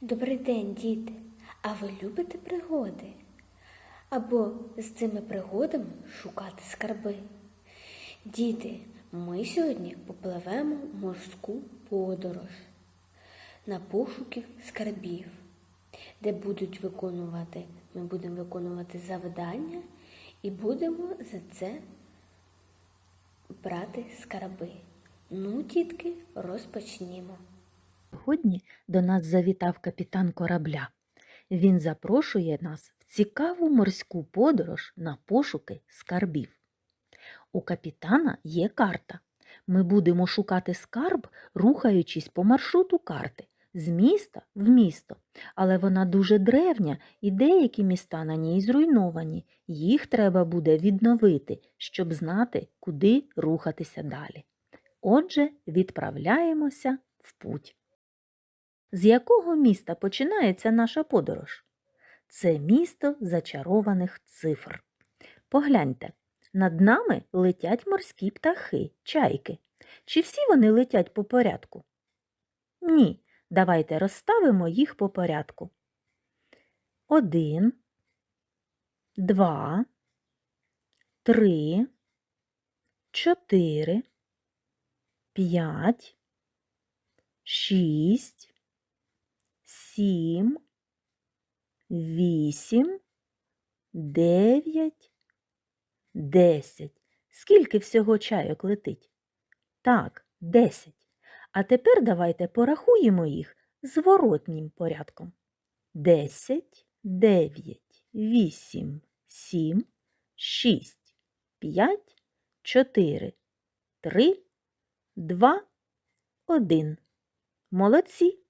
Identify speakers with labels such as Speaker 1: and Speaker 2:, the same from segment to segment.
Speaker 1: Добрий день, діти! А ви любите пригоди? Або з цими пригодами шукати скарби? Діти, ми сьогодні попливемо морську подорож на пошуки скарбів, де будуть виконувати, ми будемо виконувати завдання і будемо за це брати скарби. Ну, дітки, розпочнімо.
Speaker 2: Сьогодні до нас завітав капітан корабля. Він запрошує нас в цікаву морську подорож на пошуки скарбів. У капітана є карта. Ми будемо шукати скарб, рухаючись по маршруту карти з міста в місто. Але вона дуже древня і деякі міста на ній зруйновані. Їх треба буде відновити, щоб знати, куди рухатися далі. Отже, відправляємося в путь. З якого міста починається наша подорож? Це місто зачарованих цифр. Погляньте, над нами летять морські птахи, чайки. Чи всі вони летять по порядку? Ні. Давайте розставимо їх по порядку. Один, два, три, чотири, п'ять, шість, сім, вісім, дев'ять, десять. Скільки всього чайок летить? Так, десять. А тепер давайте порахуємо їх зворотнім порядком. Десять, дев'ять, вісім, сім, шість, п'ять, чотири, три, два, один. Молодці!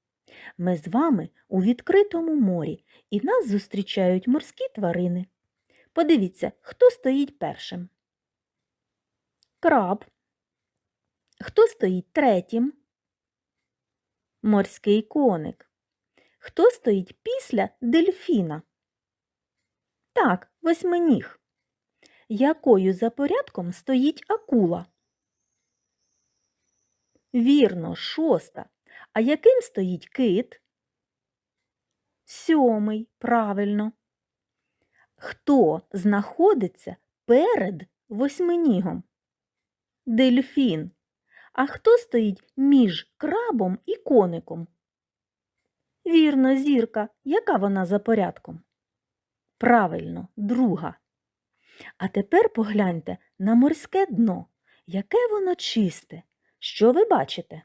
Speaker 2: Ми з вами у відкритому морі, і нас зустрічають морські тварини. Подивіться, хто стоїть першим. Краб. Хто стоїть третім? Морський коник. Хто стоїть після дельфіна? Так, восьминіг. Якою за порядком стоїть акула? Вірно, шоста. А яким стоїть кит? Сьомий, правильно. Хто знаходиться перед восьминігом? Дельфін. А хто стоїть між крабом і коником? Вірно, зірка. Яка вона за порядком? Правильно, друга. А тепер погляньте на морське дно. Яке воно чисте. Що ви бачите?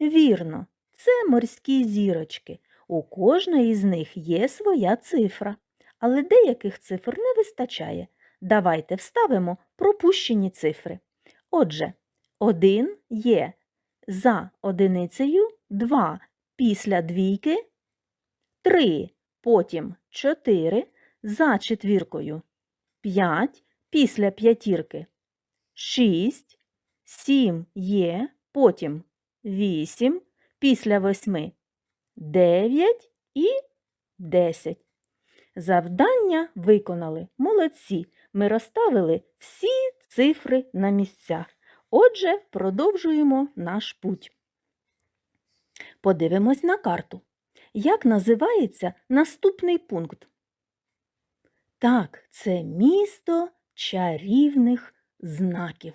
Speaker 2: Вірно, це морські зірочки. У кожної з них є своя цифра, але деяких цифр не вистачає. Давайте вставимо пропущені цифри. Отже, 1 є за одиницею 2 після двійки, 3, потім 4 за четвіркою, 5 після п'ятірки, 6, 7 є, потім 8 після восьми, 9 і 10. Завдання виконали. Молодці. Ми розставили всі цифри на місцях. Отже, продовжуємо наш путь. Подивимось на карту. Як називається наступний пункт? Так, це місто чарівних знаків.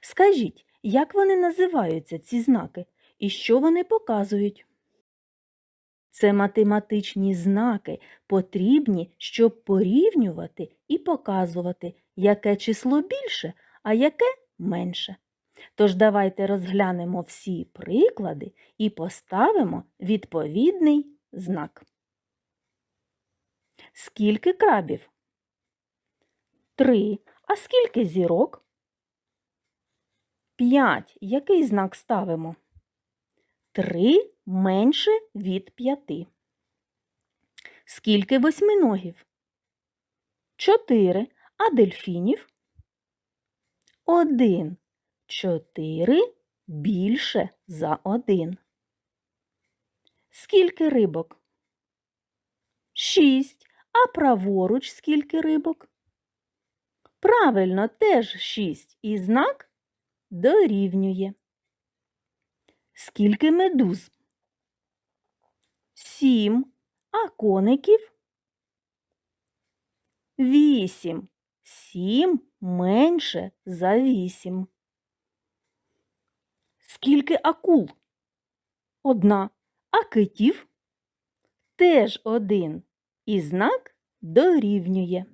Speaker 2: Скажіть, як вони називаються, ці знаки, і що вони показують? Це математичні знаки, потрібні, щоб порівнювати і показувати, яке число більше, а яке менше. Тож давайте розглянемо всі приклади і поставимо відповідний знак. Скільки крабів? Три. А скільки зірок? П'ять. Який знак ставимо? Три менше від п'яти. Скільки восьминогів? Чотири. А дельфінів? Один. Чотири більше за один. Скільки рибок? Шість. А праворуч скільки рибок? Правильно, теж шість. І знак дорівнює. Скільки медуз? сім, а коників вісім. Сім менше за вісім. Скільки акул? Одна. А китів? Теж один. І знак дорівнює.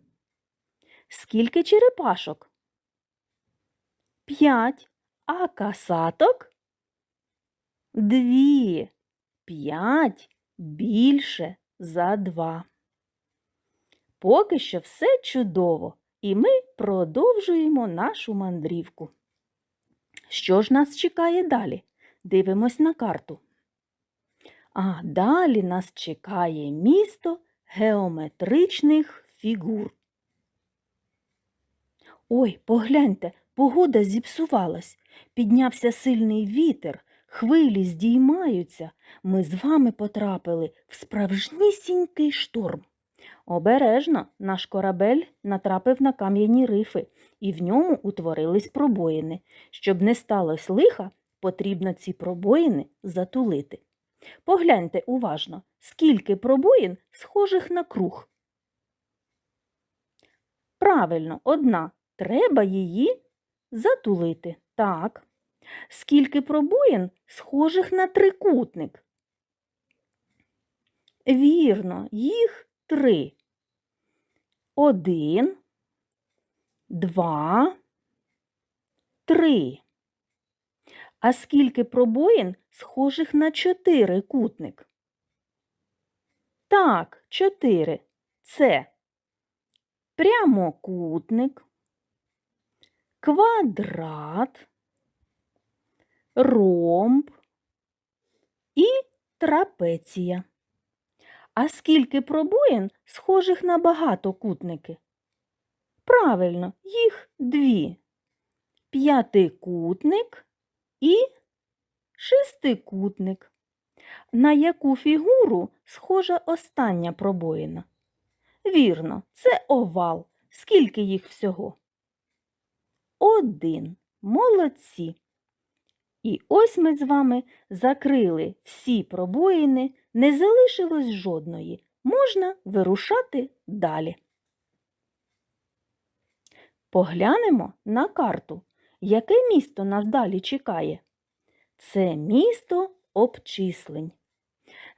Speaker 2: Скільки черепашок? П'ять. А касаток? Дві. П'ять більше за два. Поки що все чудово, і ми продовжуємо нашу мандрівку. Що ж нас чекає далі? Дивимось на карту. А далі нас чекає місто геометричних фігур. Ой, погляньте, погода зіпсувалась. Піднявся сильний вітер, хвилі здіймаються. Ми з вами потрапили в справжнісінький шторм. Обережно наш корабель натрапив на кам'яні рифи, і в ньому утворились пробоїни. Щоб не сталося лиха, потрібно ці пробоїни затулити. Погляньте уважно, скільки пробоїн схожих на круг. Правильно, одна. Треба її затулити. Так. Скільки пробоїн схожих на трикутник? Вірно, їх три. Один, два, три. А скільки пробоїн схожих на чотирикутник? Так, чотири. Це прямокутник, квадрат, ромб і трапеція. А скільки пробоїн схожих на багатокутники? Правильно, їх дві. П'ятикутник і шестикутник. На яку фігуру схожа остання пробоїна? Вірно, це овал. Скільки їх всього? Один. Молодці. І ось ми з вами закрили всі пробоїни, не залишилось жодної. Можна вирушати далі. Поглянемо на карту. Яке місто нас далі чекає? Це місто обчислень.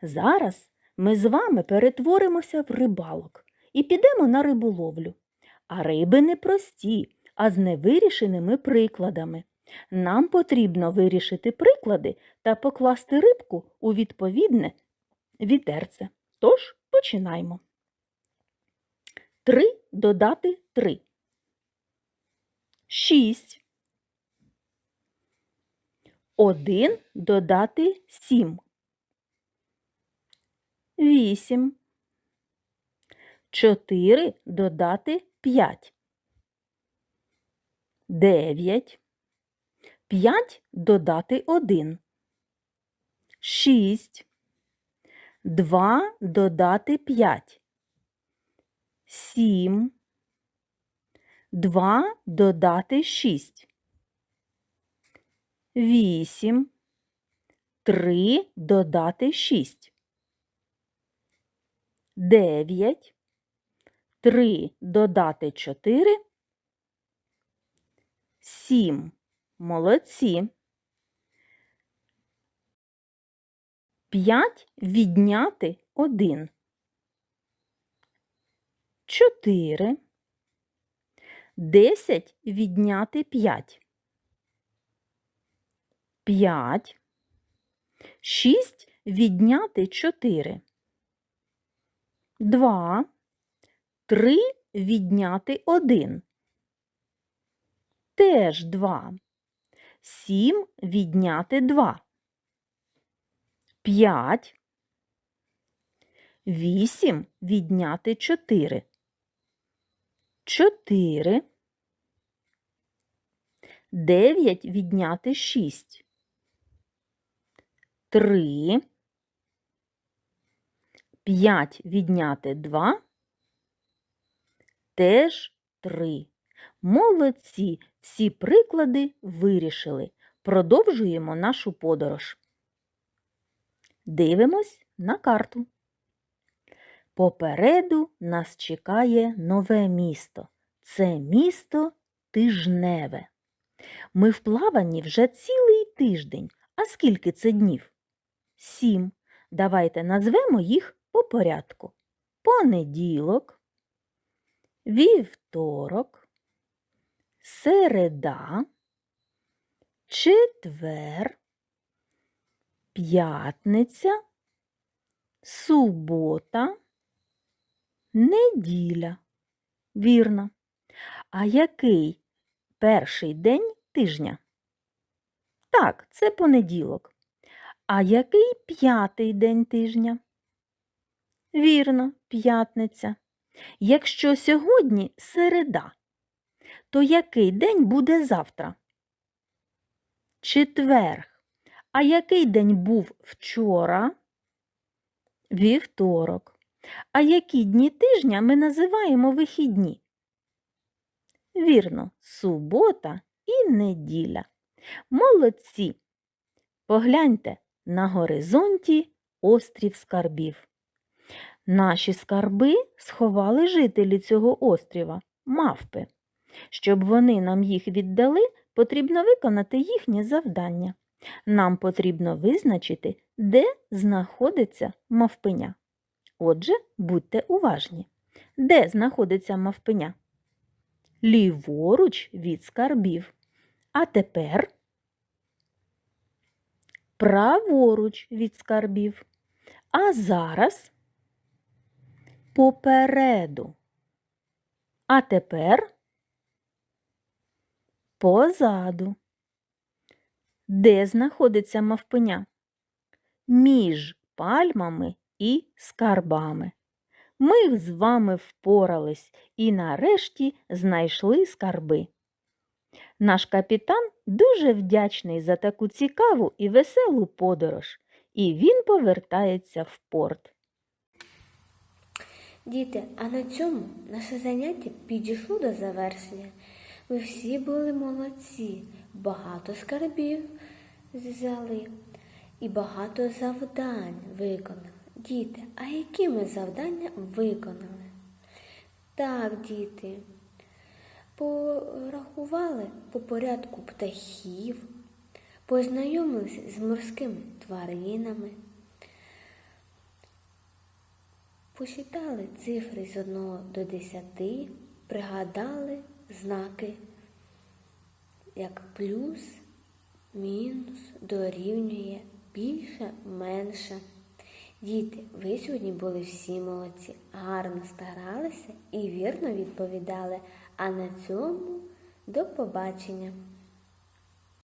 Speaker 2: Зараз ми з вами перетворимося в рибалок і підемо на риболовлю. А риби не прості, а з невирішеними прикладами. Нам потрібно вирішити приклади та покласти рибку у відповідне відерце. Тож починаймо. Три додати три. Шість. Один додати сім. Вісім. Чотири додати п'ять. Дев'ять. П'ять додати один. Шість. Два додати п'ять. Сім. Два додати шість. Вісім. Три додати шість. Дев'ять. Три додати чотири. Сім. Молодці. П'ять відняти один. Чотири. Десять відняти п'ять. П'ять. Шість відняти чотири. Два. Три відняти один. Теж два. Сім відняти два. П'ять. Вісім відняти чотири. Чотири. Дев'ять відняти шість. Три. П'ять відняти два. Теж три. Молодці! Всі приклади вирішили. Продовжуємо нашу подорож. Дивимось на карту. Попереду нас чекає нове місто. Це місто Тижневе. Ми в плаванні вже цілий тиждень. А скільки це днів? Сім. Давайте назвемо їх по порядку. Понеділок, вівторок, середа, четвер, п'ятниця, субота, неділя. Вірно. А який перший день тижня? Так, це понеділок. А який п'ятий день тижня? Вірно, п'ятниця. Якщо сьогодні середа, то який день буде завтра? Четверг. А який день був вчора? Вівторок. А які дні тижня ми називаємо вихідні? Вірно, субота і неділя. Молодці! Погляньте на горизонті острів скарбів. Наші скарби сховали жителі цього острова, мавпи. Щоб вони нам їх віддали, потрібно виконати їхнє завдання. Нам потрібно визначити, де знаходиться мавпеня. Отже, будьте уважні. Де знаходиться мавпеня? Ліворуч від скарбів. А тепер праворуч від скарбів. А зараз попереду. А тепер позаду. Де знаходиться мавпеня? Між пальмами і скарбами. Ми з вами впорались і нарешті знайшли скарби. Наш капітан дуже вдячний за таку цікаву і веселу подорож, і він повертається в порт.
Speaker 1: Діти, а на цьому наше заняття підійшло до завершення. Ви всі були молодці, багато скарбів взяли і багато завдань виконали. Діти, а які ми завдання виконали? Так, діти, порахували по порядку птахів, познайомилися з морськими тваринами. Посчитали цифри з 1 до 10, пригадали знаки, як плюс, мінус, дорівнює, більше, менше. Діти, ви сьогодні були всі молодці, гарно старалися і вірно відповідали. А на цьому до побачення!